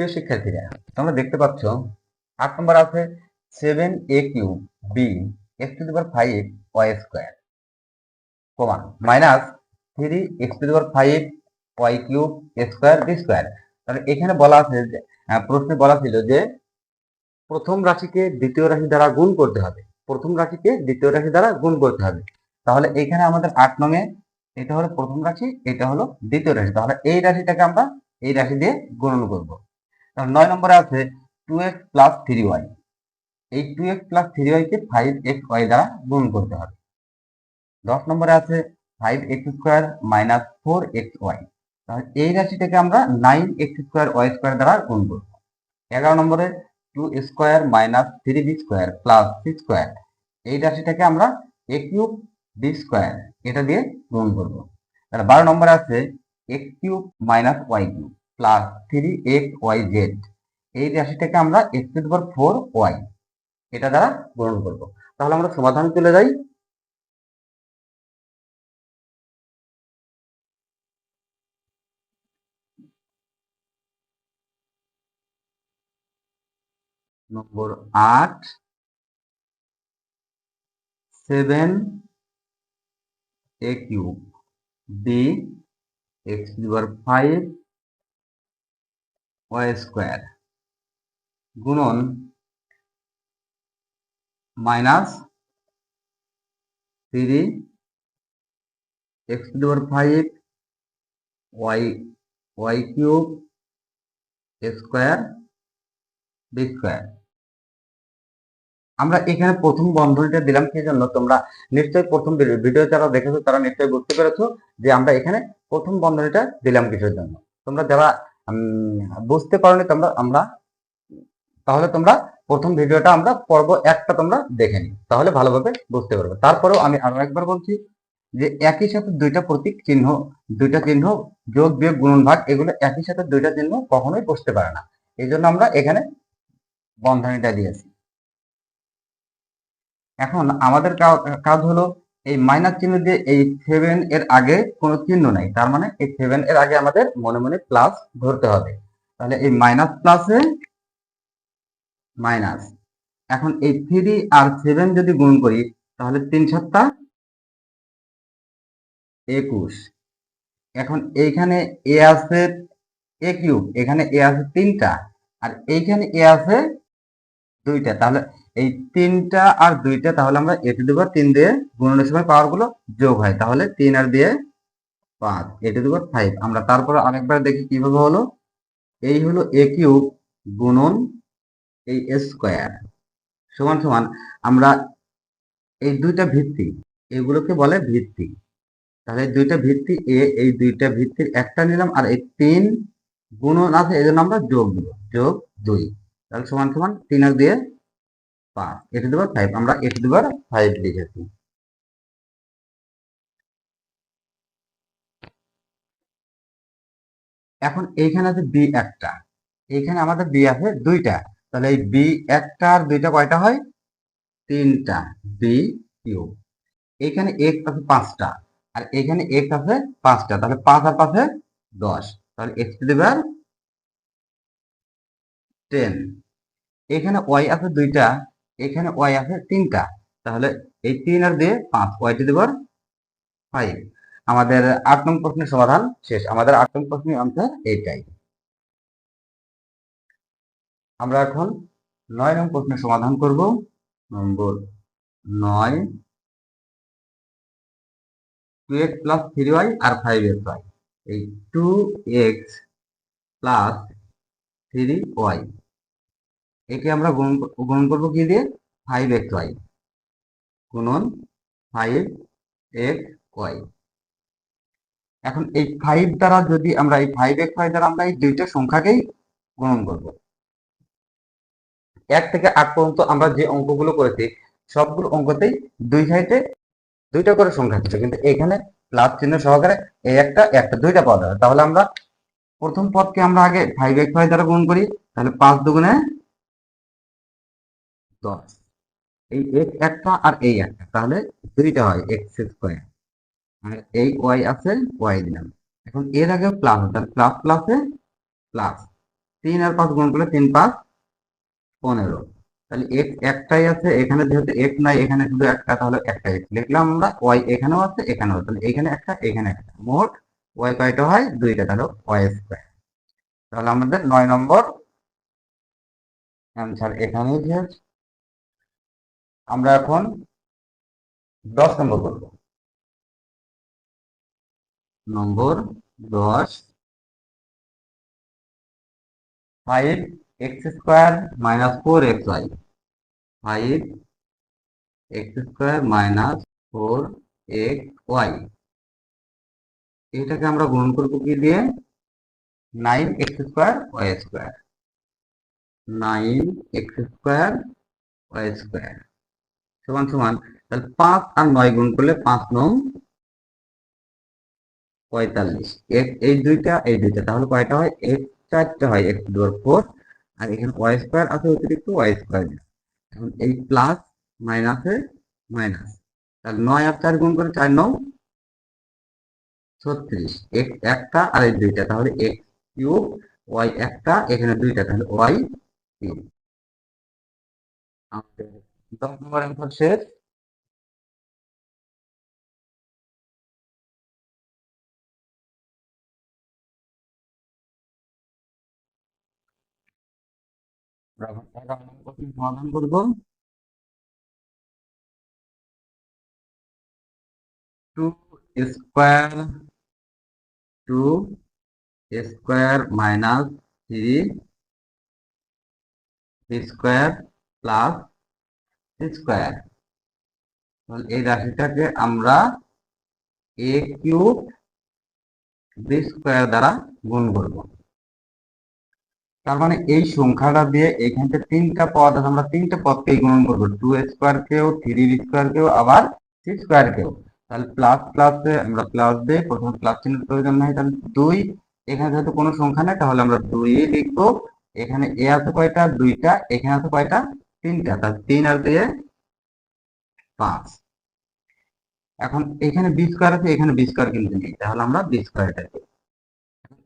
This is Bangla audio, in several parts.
প্রিয় শিক্ষার্থীরা, তোমরা দেখতে পাচ্ছ, আট নম্বর আছে seven a cube b x to the power five y square comma minus three x to the power five y cube square b square তাহলে এখানে বলা আছে যে প্রশ্নে বলা ছিল যে, প্রথম রাশিকে দ্বিতীয় রাশি দ্বারা গুণ করতে হবে। প্রথম রাশিকে দ্বিতীয় রাশি দ্বারা গুণ করতে হবে। তাহলে এখানে আমাদের আট নঙে এটা হলো প্রথম রাশি, এটা হলো দ্বিতীয় রাশি। তাহলে এই রাশিটাকে আমরা এই রাশি দিয়ে গুণন করব। নয় নম্বরে আছে two x plus three y এই টু এক্স প্লাস থ্রি ওয়াইকে ফাইভ এক্স ওয়াই দ্বারা গুণ করতে হবে। দশ নম্বরে আছে five x square minus four x y তাহলে এই রাশিটাকে আমরা nine x square y square দ্বারা গুণ করব। এগারো নম্বরে two square minus three b square plus c square এই রাশিটাকে আমরা এ কিউব বি স্কোয়ার এটা দিয়ে গুণ করব। তাহলে বারো নম্বরে আছে x cube minus y cube plus three x y z এই রাশিটাকে আমরা x to power four y এটা দ্বারা গ্রহণ করব। তাহলে আমরা সমাধান চলে যাই। নম্বর আট। Seven a cube b x liver five Y square গুণন minus three x liver five y y cube square b square আমরা এখানে প্রথম বন্ধনীটা দিলাম, সেই জন্য তোমরা নিশ্চয়ই প্রথম ভিডিও যারা দেখেছ তারা নিশ্চয়ই বুঝতে পেরেছ যে আমরা এখানে প্রথম বন্ধনীটা দিলাম কিসের জন্য। তোমরা যারা বুঝতে পারোনি তোমরা, আমরা, তাহলে তোমরা প্রথম ভিডিওটা আমরা পর্ব একটা তোমরা দেখে নিও, তাহলে ভালোভাবে বুঝতে পারবে। তারপরেও আমি আরও একবার বলছি যে একই সাথে দুইটা প্রতীক চিহ্ন, দুইটা চিহ্ন যোগ বিয়োগ গুণন ভাগ এগুলো একই সাথে দুইটা চিহ্ন কখনোই বসতে পারে না। এই জন্য আমরা এখানে বন্ধনীটা দিয়েছি। এখন আমাদের কাজ হলো এই মাইনাস চিহ্ন দিয়ে এই সেভেন এর আগে কোনো চিহ্ন নাই। তার মানে এই সেভেন এর আগে আমাদের মনে মনে প্লাস ধরতে হবে। তাহলে এই মাইনাস প্লাসে মাইনাস এখন এই থ্রি আর সেভেন যদি গুণ করি, তাহলে তিন সাতটা একুশ। এখন এইখানে এ আছে এ কিউব এখানে এ আছে তিনটা, আর এইখানে এ আছে দুইটা। তাহলে এই তিনটা আর দুইটা, তাহলে আমরা এ দেবো তিন দিয়ে গুণনের সময় পাওয়ারগুলো যোগ হয়। তাহলে তিন আর দিয়ে পাঁচ, এ টু দিবার ফাইভ আমরা তারপর আরেকবার দেখি কীভাবে হলো। এই হলো এ কিউব গুণন এই স্কোয়ার সমান সমান, আমরা এই দুইটা ভিত্তি, এগুলোকে বলে ভিত্তি। তাহলে দুইটা ভিত্তি এ এই দুইটা ভিত্তির একটা নিলাম, আর এই তিন গুণন আছে এই জন্য আমরা যোগ দিব, যোগ দুই। তাহলে সমান সমান তিন আর দিয়ে পাঁচ। এখন এইখানে আছে বি একটা। এইখানে আমাদের বি আছে দুইটা। তাহলে এই বি একটা আর দুইটা কয়টা হয়? তিনটা। বি কিউ এইখানে এক্স আছে পাঁচটা। আর এখানে এক্স আছে পাঁচটা। তাহলে পাঁচ আর পাঁচে দশ। তাহলে এক্স টু দিবার টেন এখানে ওয়াই আছে দুইটা। এখানে ওয়াই আছে তিনটা। তাহলে এই তিন আর দিয়ে পাঁচ ওয়াই টু দিবার ফাইভ আমাদের আট নম্বর প্রশ্নের সমাধান শেষ। আমাদের আট নম্বর প্রশ্নের আনসার এইটাই। আমরা এখন নয় নম্বর প্রশ্নের সমাধান করব। নম্বর নয় two x plus three y আর ফাইভ এক্স ওয়াই এই two x plus three y একে আমরা ক- গুণন করব কি দিয়ে? ফাইভ এক্স ওয়াই গুণন ফাইভ এক্স ওয়াই এখন এই ফাইভ দ্বারা যদি আমরা এই ফাইভ এক্স ওয়াই দ্বারা আমরা এই দুইটা সংখ্যাকেই গুণন করব। এক থেকে আট পর্যন্ত আমরা যে অঙ্কগুলো করেছি, সবগুলো অঙ্কতেই দুই সাইডে দুইটা করে সংখ্যা ছিল কিন্তু এখানে প্লাস চিহ্ন সহকারে এই একটা একটা দুইটা পাওয়া যাবে। তাহলে আমরা প্রথম পদকে আমরা আগে ফাইভ এক্স ওয়াই দ্বারা গুণ করি, তাহলে পাঁচ দুগুণে দশ। এই এক্স একটা আর এই একটা, তাহলে দুইটা হয় এক্স স্কোয়ার আর এই ওয়াই আছে ওয়াই দিলাম। এখন এর আগে প্লাস তাহলে প্লাস প্লাসে প্লাস তিন আর পাঁচ গুণ করলে তিন পাঁচ পনেরো। তাহলে এক্স একটাই আছে, এখানে যেহেতু এক্স নাই, এখানে শুধু একটা, তাহলে একটা এক্স লিখলাম আমরা ওয়াই এখানেও আছে, এখানেও। তাহলে এখানে একটা এখানে একটা। মোট ওয়াই কয়টা হয়? দুইটা, তাহলে ওয়াই স্কোয়ার তাহলে আমাদের নয় নম্বর অ্যান্সার এখানেই শেষ আমরা এখন দশ নম্বর করব। নম্বর দশ। Five x square minus four x y five x square minus four x y এটাকে আমরা গুণ করব কি দিয়ে? Nine x square y square nine x square y square সমান সমান, তাহলে পাঁচ আর নয় গুণ করলে পাঁচ নং পঁয়তাল্লিশ। এক- এই দুইটা এই দুইটা, তাহলে কয়টা হয়? এক চারটা হয় এক্স টু ফোর আর এখানে ওয়াই স্কোয়ার আছে অতিরিক্ত ওয়াই স্কোয়ার এখন এই প্লাস মাইনাসে মাইনাস তাহলে নয় আর চার গুণ করে চার নং ছত্রিশ। এক্স একটা আর এই দুইটা, তাহলে এক্স কিউব ওয়াই একটা, এখানে দুইটা, তাহলে ওয়াই কিউব আমাদের দশ নম্বর অ্যান্সার শেষ সমাধান করব? Two square two square minus three square plus square. এই রাশিটাকে আমরা এ কিউব বি স্কোয়ার দ্বারা গুণ করব। তার মানে এই সংখ্যাটা দিয়ে এখান তিনটা পদ আছে, আমরা তিনটা পদকেই গুণন করব। টু স্কোয়ার কেও থ্রি স্কোয়ার কেও, আবার সিক্স স্কোয়ার কেও। তাহলে প্লাস প্লাসে আমরা প্লাস দিই প্রথমে প্লাস চিহ্নের প্রয়োজন নাই, তাহলে দুই, এখানে যেহেতু কোনো সংখ্যা নেই, তাহলে আমরা দুই লিখব। এখানে এ আছে কয়টা? দুইটা। এখানে আছে কয়টা? তিনটা তাহলে তিন আর দিয়ে পাঁচ। এখন এখানে বি স্কোয়ার আছে, এখানে বি স্কোয়ার কিন্তু নেই। তাহলে আমরা বি স্কোয়ারটা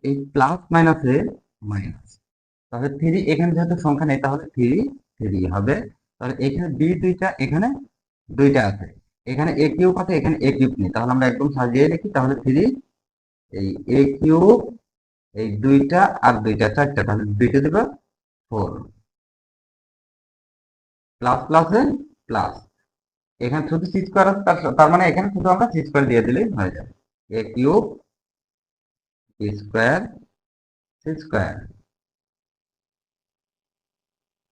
এই প্লাস মাইনাসে মাইনাস তাহলে থ্রি এখানে যেহেতু সংখ্যা নেই, তাহলে থ্রি থ্রি হবে। তাহলে এখানে বি দুইটা, এখানে দুইটা আছে। এখানে এ কিউব আছে, এখানে এ কিউব নেই। তাহলে আমরা একদম সাজিয়ে লিখি, তাহলে থ্রি এই এ কিউব এই দুইটা আর দুইটা, চারটা, তাহলে দুইটা দেবে ফোর প্লাস প্লাস প্লাসে প্লাস এখানে শুধু সি স্কোয়ার তার- মানে এখানে শুধু আমরা সি স্কোয়ার দিয়ে দিলেই হয়ে যাবে। A cube square c square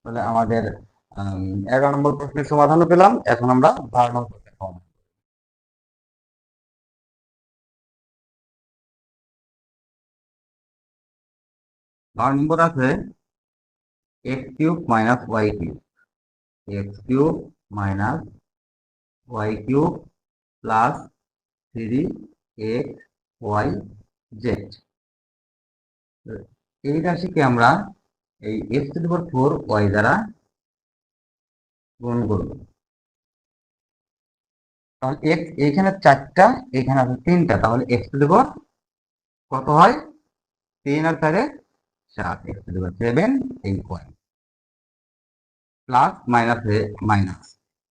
তাহলে আমাদের এগারো নম্বর প্রশ্নের সমাধানও পেলাম। এখন আমরা বারো নম্বর। বারো নম্বর আছে x cube minus y cube x cube minus y cube plus three x y z এই রাশিকে আমরা এই x to the four y দ্বারা গুণ করব। তাহলে এক্স এখানে চারটা এখানে আছে তিনটা, তাহলে এক্স টু পাওয়ার কত হয়? তিন আর চারে সাত এক্স টু দি সেভেন এই ওয়াই প্লাস মাইনাস মাইনাসে minus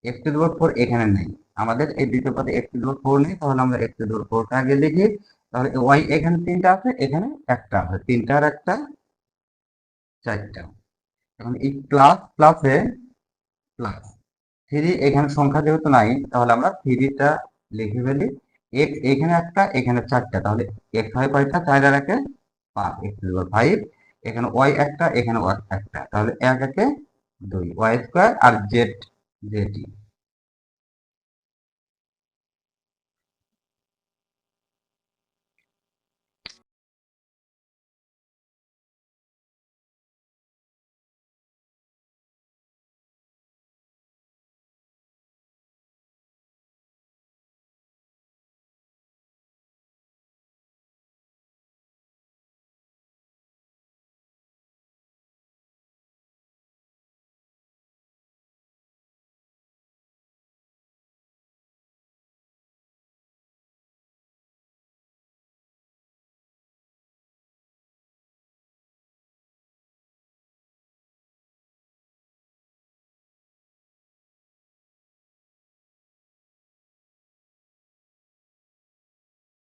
x to the four এখানে নেই। আমাদের এই দ্বিতীয় পদে এক্স টু দি ফোর নেই, তাহলে আমরা এক্স টু দি পাওয়ার ফোরটা আগে লিখি তাহলে ওয়াই এখানে তিনটা আছে, এখানে একটা আছে। তিনটা আর একটা চারটা। এখন এই প্লাস প্লাসে প্লাস থ্রি এখানে সংখ্যা যেহেতু নাই, তাহলে আমরা থ্রিটা লিখে ফেলি। এক্স এখানে একটা, এখানে চারটা। তাহলে এক্স হয় কয়টা চার আর একে পাঁচ। এক্স ফাইভ এখানে ওয়াই একটা, এখানে ওয়াই একটা। তাহলে এক একে দুই ওয়াই স্কোয়ার আর জেড জেড